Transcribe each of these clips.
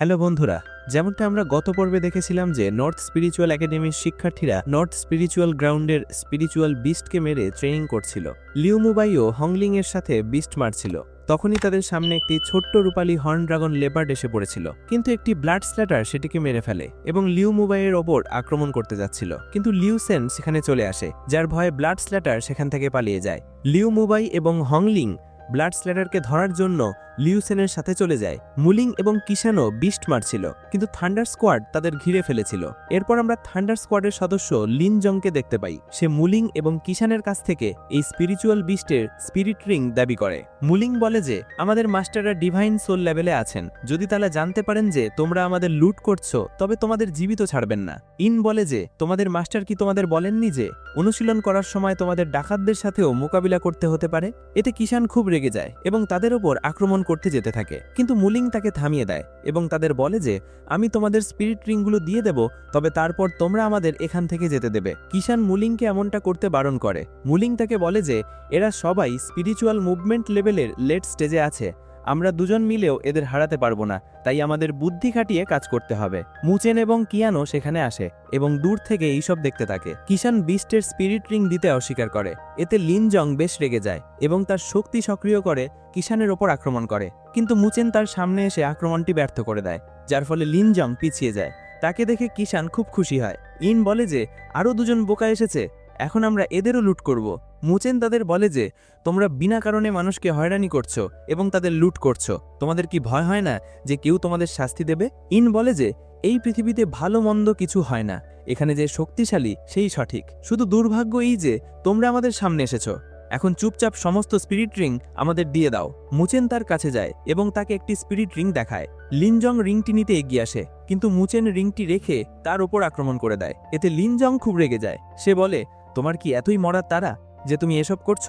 Hello বন্ধুরা, যেমনটা আমরা গত পর্বে দেখেছিলাম যে নর্থ স্পিরিচুয়াল একাডেমির শিক্ষার্থীরা নর্থ স্পিরিচুয়াল গ্রাউন্ডের স্পিরিচুয়াল বিস্টকে মেরে ট্রেনিং করছিল। লিউ মুবাইও হংলিং এর সাথে বিস্ট মারছিল। তখনই তাদের সামনে একটি ছোট্ট রূপালী হর্ন ড্রাগন লেপার্ড এসে পড়েছিল। কিন্তু একটি ব্লাড স্ল্যাটার সেটিকে মেরে ফেলে এবং লিউ মুবাইয়ের ওপর আক্রমণ করতে যাচ্ছিল। কিন্তু লিউ সেন সেখানে চলে আসে, যার ভয়ে ব্লাড স্ল্যাটার সেখান থেকে পালিয়ে যায়। লিউ মুবাই এবং হংলিং ব্লাড স্ল্যাডারকে ধরার জন্য লিউসেনের সাথে চলে যায়। মুলিং এবং কিষানও বিস্ট মারছিল, কিন্তু থান্ডার স্কোয়াড তাদের ঘিরে ফেলেছিল। এরপর আমরা থান্ডার স্কোয়াডের সদস্য লিন জংকে দেখতে পাই। সে মুলিং এবং কিষানের কাছ থেকে এই স্পিরিচুয়াল বিস্টের স্পিরিট রিং দাবি করে। মুলিং বলে যে, আমাদের মাস্টাররা ডিভাইন সোল লেভেলে আছেন। যদি তারা জানতে পারেন যে তোমরা আমাদের লুট করছ, তবে তোমাদের জীবিত ছাড়বেন না। ইন বলে যে, তোমাদের মাস্টার কি তোমাদের বলেননি যে, অনুশীলন করার সময় তোমাদের ডাকাতদের সাথেও মোকাবিলা করতে হতে পারে? এতে কিষান খুব রেগে যায় এবং তাদের ওপর আক্রমণ করতে যেতে থাকে। কিন্তু মুলিং তাকে থামিয়ে দেয় এবং তাদের বলে যে, আমি তোমাদের স্পিরিট রিংগুলো দিয়ে দেব, তবে তারপর তোমরা আমাদের এখান থেকে যেতে দেবে। কিষান মুলিংকে এমনটা করতে বারণ করে। মুলিং তাকে বলে যে, এরা সবাই স্পিরিচুয়াল মুভমেন্ট লেভেলের লেট স্টেজে আছে। আমরা দুজন মিলেও এদের হারাতে পারব না, তাই আমাদের বুদ্ধি খাটিয়ে কাজ করতে হবে। মুচেন এবং কিয়ানো সেখানে আসে এবং দূর থেকে এইসব দেখতে থাকে। কিষান বিস্টের স্পিরিট রিং দিতে অস্বীকার করে। এতে লিনজং বেশ রেগে যায় এবং তার শক্তি সক্রিয় করে কিষানের ওপর আক্রমণ করে। কিন্তু মুচেন তার সামনে এসে আক্রমণটি ব্যর্থ করে দেয়, যার ফলে লিনজং পিছিয়ে যায়। তাকে দেখে কিষান খুব খুশি হয়। ইন বলে যে আরও দুজন বোকা এসেছে, এখন আমরা এদেরও লুট করব। মুচেন তাদের বলে যে, তোমরা বিনা কারণে মানুষকে হয়রানি করছ এবং তাদের লুট করছ। তোমাদের কি ভয় হয় না যে কেউ তোমাদের শাস্তি দেবে? ইন বলে যে, এই পৃথিবীতে ভালো মন্দ কিছু হয় না। এখানে যে শক্তিশালী, সেই সঠিক। শুধু দুর্ভাগ্য এই যে, তোমরা আমাদের সামনে এসেছ। এখন চুপচাপ সমস্ত স্পিরিট রিং আমাদের দিয়ে দাও। মুচেন তার কাছে যায় এবং তাকে একটি স্পিরিট রিং দেখায়। লিনজং রিংটি নিতে এগিয়ে আসে, কিন্তু মুচেন রিংটি রেখে তার ওপর আক্রমণ করে দেয়। এতে লিনজং খুব রেগে যায়। সে বলে, তোমার কি এতই মরার তারা? যে তুমি এসব করছ,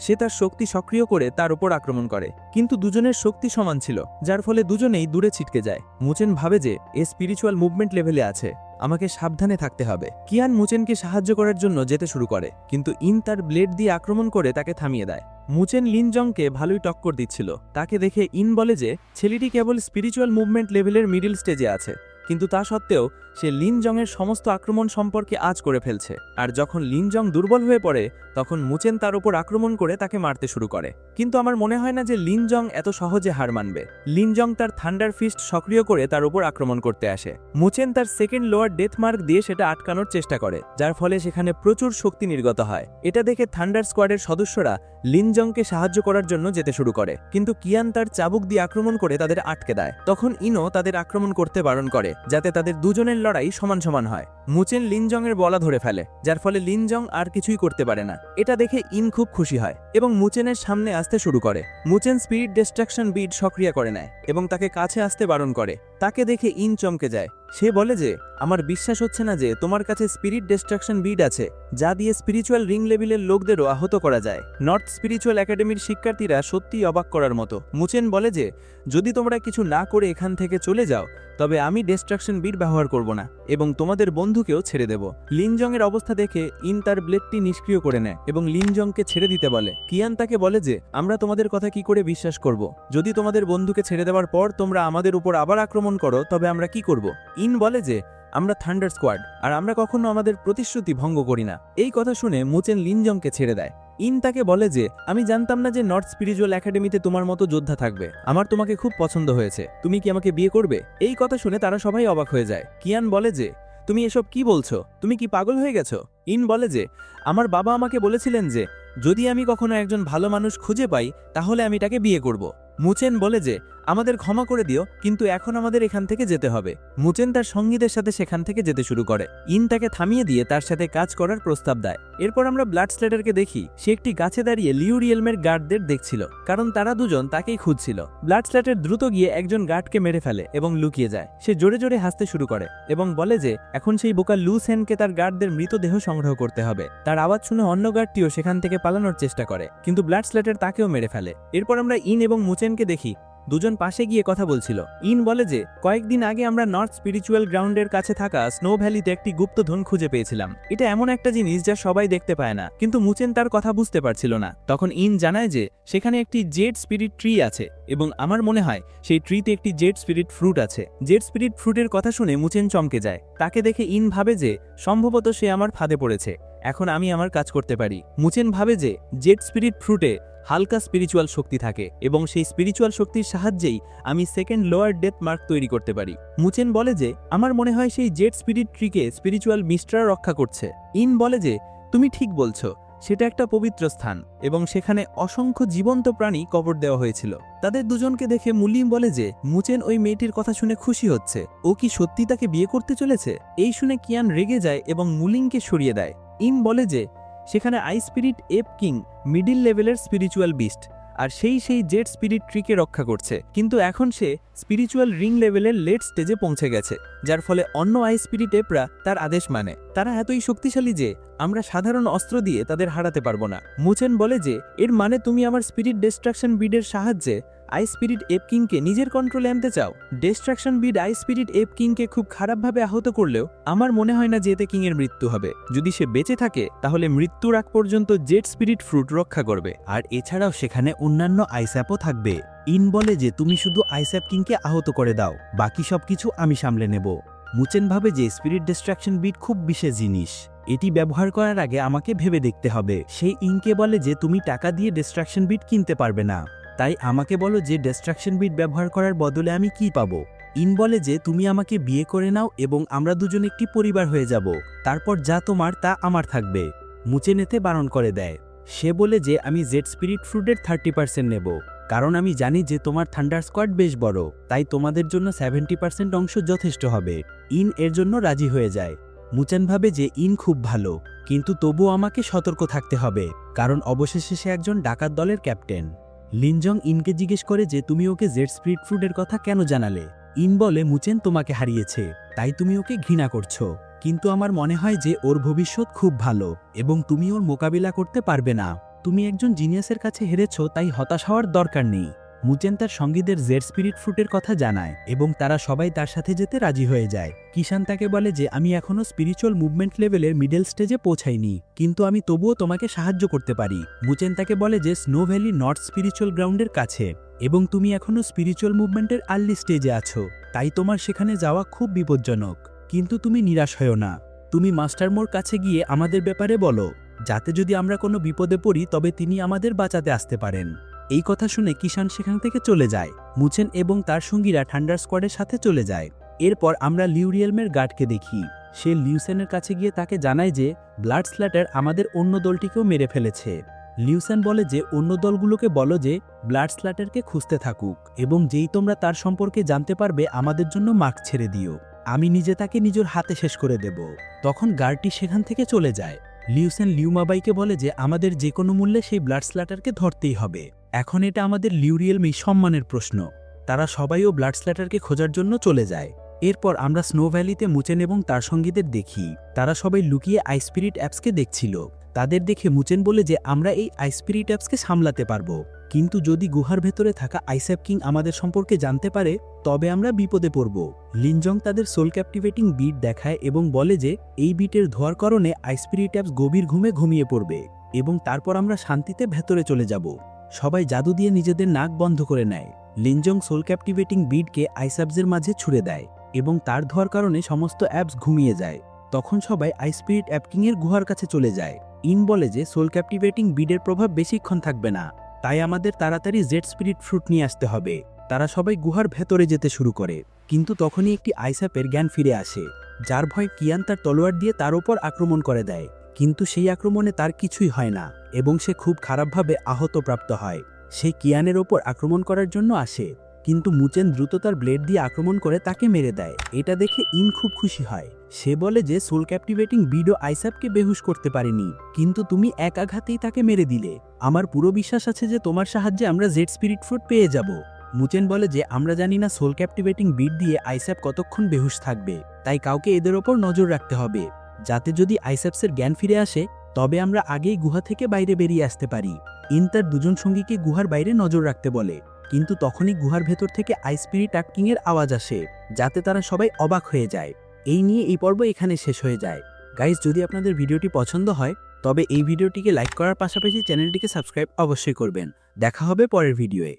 সে তার শক্তি সক্রিয় করে তার উপর আক্রমণ করে। কিন্তু দুজনের শক্তি সমান ছিল, যার ফলে দুজনেই দূরে ছিটকে যায়। মুচেন ভাবে যে এ স্পিরিচুয়াল মুভমেন্ট লেভেলে আছে, আমাকে সাবধানে থাকতে হবে। কিয়ান মুচেনকে সাহায্য করার জন্য যেতে শুরু করে, কিন্তু ইন তার ব্লেড দিয়ে আক্রমণ করে তাকে থামিয়ে দেয়। মুচেন লিনজংকে ভালোই টক্কর দিচ্ছিল। তাকে দেখে ইন বলে যে, ছেলেটি কেবল স্পিরিচুয়াল মুভমেন্ট লেভেলের মিডিল স্টেজে আছে। কিন্তু তা সত্ত্বেও সে লিনজংয়ের সমস্ত আক্রমণ সম্পর্কে আজ করে ফেলছে। আর যখন লিনজং দুর্বল হয়ে পড়ে, তখন মুচেন তার উপর আক্রমণ করে তাকে মারতে শুরু করে। কিন্তু আমার মনে হয় না যে লিনজং এত সহজে হার মানবে। লিনজং তার থান্ডার ফিস্ট সক্রিয় করে তার উপর আক্রমণ করতে আসে। মুচেন তার সেকেন্ড লোয়ার ডেথ মার্ক দিয়ে সেটা আটকানোর চেষ্টা করে, যার ফলে সেখানে প্রচুর শক্তি নির্গত হয়। এটা দেখে থান্ডার স্কোয়াডের সদস্যরা লিনজংকে সাহায্য করার জন্য যেতে শুরু করে। কিন্তু কিয়ান তার চাবুক দিয়ে আক্রমণ করে তাদের আটকে দেয়। তখন ইনো তাদের আক্রমণ করতে বারণ করে। যাতে তাদের দুজনের লড়াই সমান সমান হয়। মুচেন লিনজংয়ের বলা ধরে ফেলে, যার ফলে লিনজং আর কিছুই করতে পারে না। এটা দেখে ইন খুব খুশি হয় এবং মুচেনের সামনে আসতে শুরু করে। মুচেন স্পিরিট ডিস্ট্রাকশন বিট সক্রিয় করে নেয় এবং তাকে কাছে আসতে বারণ করে। তাকে দেখে ইন চমকে যায়। সে বলে যে, আমার বিশ্বাস হচ্ছে না যে তোমার কাছে স্পিরিট ডিস্ট্রাকশন বিড আছে, যা দিয়ে স্পিরিচুয়াল রিং লেভেলের লোকদেরও আহত করা যায়। নর্থ স্পিরিচুয়াল একাডেমির শিক্ষার্থীরা সত্যিই অবাক করার মতো। মুচেন বলে যে, যদি তোমরা কিছু না করে এখান থেকে চলে যাও তবে আমি ডিস্ট্রাকশন বিট ব্যবহার করব না, এবং তোমাদের বন্ধুকেও ছেড়ে দেব। লিনজংয়ের অবস্থা দেখে ইন তার ব্লেডটি নিষ্ক্রিয় করে নেয়, এবং লিনজংকে ছেড়ে দিতে বলে। কিয়ান তাকে বলে যে, আমরা তোমাদের কথা কি করে বিশ্বাস করব? যদি তোমাদের বন্ধুকে ছেড়ে দেওয়ার পর তোমরা আমাদের উপর আবার আক্রমণ করো, তবে আমরা কি করব? ইন বলে যে আমরা থান্ডার স্কোয়াড আর আমরা কখনো আমাদের প্রতিশ্রুতি ভঙ্গ করি না। এই কথা শুনে মুচেন লিনজংকে ছেড়ে দেয়। ইন তাকে বলে যে, আমি জানতাম না যে নর্থ স্পিরিচুয়াল একাডেমিতে তোমার মতো যোদ্ধা থাকবে। আমার তোমাকে খুব পছন্দ হয়েছে। তুমি কি আমাকে বিয়ে করবে? এই কথা শুনে তারা সবাই অবাক হয়ে যায়। কিয়ান বলে যে, তুমি এসব কি বলছো? তুমি কি পাগল হয়ে গেছো? ইন বলে যে, আমার বাবা আমাকে বলেছিলেন যে, যদি আমি কখনো একজন ভালো মানুষ খুঁজে পাই, তাহলে আমি তাকে বিয়ে করব। মুচেন বলে যে আমাদের ক্ষমা করে দিও, কিন্তু এখন আমাদের এখান থেকে যেতে হবে। মুচেন তার সঙ্গীদের সাথে সেখান থেকে যেতে শুরু করে। ইন তাকে থামিয়ে দিয়ে তার সাথে কাজ করার প্রস্তাব দেয়। এরপর আমরা ব্লাড স্লেটারকে দেখি। সে একটি গাছে দাঁড়িয়ে লিউরিয়েলমের গার্ডদের দেখছিল, কারণ তারা দুজন তাকেই খুঁজছিল। ব্লাড স্লেটার দ্রুত গিয়ে একজন গার্ডকে মেরে ফেলে এবং লুকিয়ে যায়। সে জোরে জোরে হাসতে শুরু করে এবং বলে যে, এখন সেই বোকা লু সেনকে তার গার্ডদের মৃতদেহ সংগ্রহ করতে হবে। তার আওয়াজ শুনে অন্য গার্ডটিও সেখান থেকে পালানোর চেষ্টা করে, কিন্তু ব্লাড স্লেটার তাকেও মেরে ফেলে। এরপর আমরা ইন এবং মুচেনকে দেখি দুজন পাশে গিয়ে কথা বলছিল। ইন বলে যে, কয়েকদিন আগে আমরা নর্থ স্পিরিচুয়াল গ্রাউন্ডের কাছে থাকা স্নো ভ্যালিতে একটি গুপ্তধন খুঁজে পেয়েছিলাম। এটা এমন একটা জিনিস যা সবাই দেখতে পায় না, কিন্তু মুচেন তার কথা বুঝতে পারছিল না। তখন ইন জানায় যে, সেখানে একটি জেড স্পিরিট ট্রি আছে এবং আমার মনে হয় সেই ট্রিতে একটি জেড স্পিরিট ফ্রুট আছে। জেড স্পিরিট ফ্রুটের কথা শুনে মুচেন চমকে যায়। তাকে দেখে ইন ভাবে যে, সম্ভবত সে আমার ফাঁদে পড়েছে। এখন আমি আমার কাজ করতে পারি। মুচেন ভাবে যে, জেট স্পিরিট ফ্রুটে হালকা স্পিরিচুয়াল শক্তি থাকে এবং সেই স্পিরিচুয়াল শক্তির সাহায্যেই আমি সেকেন্ড লোয়ার ডেথ মার্ক তৈরি করতে পারি। মুচেন বলে যে, আমার মনে হয় সেই জেট স্পিরিট ট্রিকে স্পিরিচুয়াল মিস্ট্রা রক্ষা করছে। ইন বলে যে, তুমি ঠিক বলছো, সেটা একটা পবিত্র স্থান এবং সেখানে অসংখ্য জীবন্ত প্রাণী কবর দেওয়া হয়েছিল। তাদের দুজনকে দেখে মুলিম বলে যে, মুচেন ওই মেয়েটির কথা শুনে খুশি হচ্ছে। ও কি সত্যি তাকে বিয়ে করতে চলেছে? এই শুনে কিয়ান রেগে যায় এবং মুলিংকে সরিয়ে দেয়। ইন বলে যে, সেখানে eye spirit ape king, middle লেভেলের স্পিরিচুয়াল বিস্ট, আর সেই সেই জেট স্পিরিট ট্রিকে রক্ষা করছে। কিন্তু এখন সে স্পিরিচুয়াল রিং লেভেলের লেট স্টেজে পৌঁছে গেছে, যার ফলে অন্য আই স্পিরিট এপরা তার আদেশ মানে। তারা এতই শক্তিশালী যে, আমরা সাধারণ অস্ত্র দিয়ে তাদের হারাতে পারব না। মুচেন বলে যে, এর মানে তুমি আমার স্পিরিট ডিস্ট্রাকশন বিডের সাহায্যে আই স্পিরিট এপ কিংকে নিজের কন্ট্রোলে আনতে চাও? ডিস্ট্রাকশন বিড আই স্পিরিট এপ কিংকে খুব খারাপভাবে আহত করলেও আমার মনে হয় না যে এতে কিংয়ের মৃত্যু হবে। যদি সে বেঁচে থাকে, তাহলে মৃত্যুর আগ পর্যন্ত জেট স্পিরিট ফ্রুট রক্ষা করবে। আর এছাড়াও সেখানে অন্যান্য আইস্যাপও থাকবে। ইন বলে যে তুমি শুধু আইস্যাপ কিংকে আহত করে দাও, বাকি সবকিছু আমি সামলে নেব। মুচেন ভাবে যে স্পিরিট ডিস্ট্রাকশন বিট খুব বিশেষ জিনিস। এটি ব্যবহার করার আগে আমাকে ভেবে দেখতে হবে। সেই ইনকে বলে যে তুমি টাকা দিয়ে ডিস্ট্রাকশন বিট কিনতে পারবে না। তাই আমাকে বলো যে ডিস্ট্রাকশন বিট ব্যবহার করার বদলে আমি কি পাবো? ইন বলে যে তুমি আমাকে বিয়ে করে নাও এবং আমরা দুজন একটি পরিবার হয়ে যাব। তারপর যা তোমার তা আমার থাকবে। মুচেন নেতে বারণ করে দেয়। সে বলে যে আমি জেড স্পিরিট ফ্রুটের থার্টি পার্সেন্ট নেব। কারণ আমি জানি যে তোমার থান্ডার স্কোয়াড বেশ বড়, তাই তোমাদের জন্য সেভেন্টি পার্সেন্ট অংশ যথেষ্ট হবে। ইন এর জন্য রাজি হয়ে যায়। মুচান ভাবে যে ইন খুব ভালো, কিন্তু তবুও আমাকে সতর্ক থাকতে হবে, কারণ অবশেষে সে একজন ডাকাত দলের ক্যাপ্টেন। লিনজং ইনকে জিজ্ঞেস করে যে, তুমি ওকে জেড স্প্রিট ফ্রুটের কথা কেন জানালে? ইন বলে, মুচেন তোমাকে হারিয়েছে, তাই তুমি ওকে ঘৃণা করছ। কিন্তু আমার মনে হয় যে, ওর ভবিষ্যৎ খুব ভালো এবং তুমি ওর মোকাবিলা করতে পারবে না। তুমি একজন জিনিয়াসের কাছে হেরেছ, তাই হতাশ হওয়ার দরকার নেই। মুচেন তার সঙ্গীদের জেড স্পিরিট ফ্রুটের কথা জানায় এবং তারা সবাই তার সাথে যেতে রাজি হয়ে যায়। কিষান তাকে বলে যে, আমি এখনও স্পিরিচুয়াল মুভমেন্ট লেভেলের মিডল স্টেজে পৌঁছাইনি, কিন্তু আমি তবুও তোমাকে সাহায্য করতে পারি। মুচেন তাকে বলে যে স্নো ভ্যালি নর্থ স্পিরিচুয়াল গ্রাউন্ডের কাছে, এবং তুমি এখনও স্পিরিচুয়াল মুভমেন্টের আর্লি স্টেজে আছো, তাই তোমার সেখানে যাওয়া খুব বিপজ্জনক। কিন্তু তুমি নিরাশ হও না। তুমি মাস্টার মোর কাছে গিয়ে আমাদের ব্যাপারে বলো, যাতে যদি আমরা কোনো বিপদে পড়ি, তবে তিনি আমাদের বাঁচাতে আসতে পারেন। এই কথা শুনে কিষান সেখান থেকে চলে যায়। মুছেন এবং তার সঙ্গীরা ঠান্ডার স্কোয়াডের সাথে চলে যায়। এরপর আমরা লিউরিয়েলমের গার্ডকে দেখি। সে লিউসেনের কাছে গিয়ে তাকে জানায় যে, ব্লাড স্ল্যাটার আমাদের অন্য দলটিকেও মেরে ফেলেছে। লিউসেন বলে যে, অন্য দলগুলোকে বলো যে, ব্লাড স্ল্যাটারকে খুঁজতে থাকুক এবং যেই তোমরা তার সম্পর্কে জানতে পারবে, আমাদের জন্য মার্ক ছেড়ে দিও। আমি নিজে তাকে নিজের হাতে শেষ করে দেব। তখন গার্ডটি সেখান থেকে চলে যায়। লিউসেন লিউমাবাইকে বলে যে, আমাদের যে কোনো মূল্যে সেই ব্লাড স্ল্যাটারকে ধরতেই হবে। এখন এটা আমাদের লিউরিয়েলমি সম্মানের প্রশ্ন। তারা সবাইও ব্লাড স্ল্যাটারকে খোঁজার জন্য চলে যায়। এরপর আমরা স্নো ভ্যালিতে মুচেন এবং তার সঙ্গীদের দেখি। তারা সবাই লুকিয়ে আইস্পিরিট অ্যাপসকে দেখছিল। তাদের দেখে মুচেন বলে যে আমরা এই আইস্পিরিট অ্যাপসকে সামলাতে পারব। কিন্তু যদি গুহার ভেতরে থাকা আইস্যাপ কিং আমাদের সম্পর্কে জানতে পারে, তবে আমরা বিপদে পড়ব। লিনজং তাদের সোল ক্যাপটিভেটিং বিট দেখায় এবং বলে যে, এই বিটের ধোয়ার কারণে আইস্পিরিট অ্যাপস গভীর ঘুমে ঘুমিয়ে পড়বে এবং তারপর আমরা শান্তিতে ভেতরে চলে যাব। সবাই জাদু দিয়ে নিজেদের নাক বন্ধ করে নেয়। লিনজং সোল ক্যাপটিভেটিং বিডকে আইস্যাপসের মাঝে ছুড়ে দেয় এবং তার ধোয়ার কারণে সমস্ত অ্যাপস ঘুমিয়ে যায়। তখন সবাই আইস্পিরিট অ্যাপকিংয়ের গুহার কাছে চলে যায়। ইন বলে যে সোল ক্যাপটিভেটিং বিডের প্রভাব বেশিক্ষণ থাকবে না। তাই আমাদের তাড়াতাড়ি জেড স্পিরিট ফ্রুট নিয়ে আসতে হবে। তারা সবাই গুহার ভেতরে যেতে শুরু করে। কিন্তু তখনই একটি আইসাপের জ্ঞান ফিরে আসে, যার ভয় কিয়ান তার তলোয়ার দিয়ে তার ওপর আক্রমণ করে দেয়। কিন্তু সেই আক্রমণে তার কিছুই হয় না। এবং সে খুব খারাপভাবে আহতপ্রাপ্ত হয়। সে কিয়ানের ওপর আক্রমণ করার জন্য আসে, কিন্তু মুচেন দ্রুত তার ব্লেড দিয়ে আক্রমণ করে তাকে মেরে দেয়। এটা দেখে ইন খুব খুশি হয়। সে বলে যে সোল ক্যাপটিভেটিং বিডো আইসাপকে বেহুশ করতে পারেনি, কিন্তু তুমি এক আঘাতেই তাকে মেরে দিলে। আমার পুরো বিশ্বাস আছে যে তোমার সাহায্যে আমরা জেড স্পিরিট ফ্রুট পেয়ে যাব। মুচেন বলে যে, আমরা জানি না সোল ক্যাপটিভেটিং বিট দিয়ে আইস্যাপ কতক্ষণ বেহুশ থাকবে, তাই কাউকে এদের ওপর নজর রাখতে হবে। যাতে যদি আইস্যাপসের জ্ঞান ফিরে আসে তবে আমরা আগেই গুহা থেকে বাইরে বেরিয়ে আসতে পারি। ইন তার দুজন সঙ্গীকে গুহার বাইরে নজর রাখতে বলে। কিন্তু তখনই গুহার ভেতর থেকে আইস স্পিরিট অ্যাক্টিংয়ের আওয়াজ আসে, যাতে তারা সবাই অবাক হয়ে যায়। এই নিয়ে এই পর্ব এখানে শেষ হয়ে যায়। গাইজ, যদি আপনাদের ভিডিওটি পছন্দ হয়, তবে এই ভিডিওটিকে লাইক করার পাশাপাশি চ্যানেলটিকে সাবস্ক্রাইব অবশ্যই করবেন। দেখা হবে পরের ভিডিওয়ে।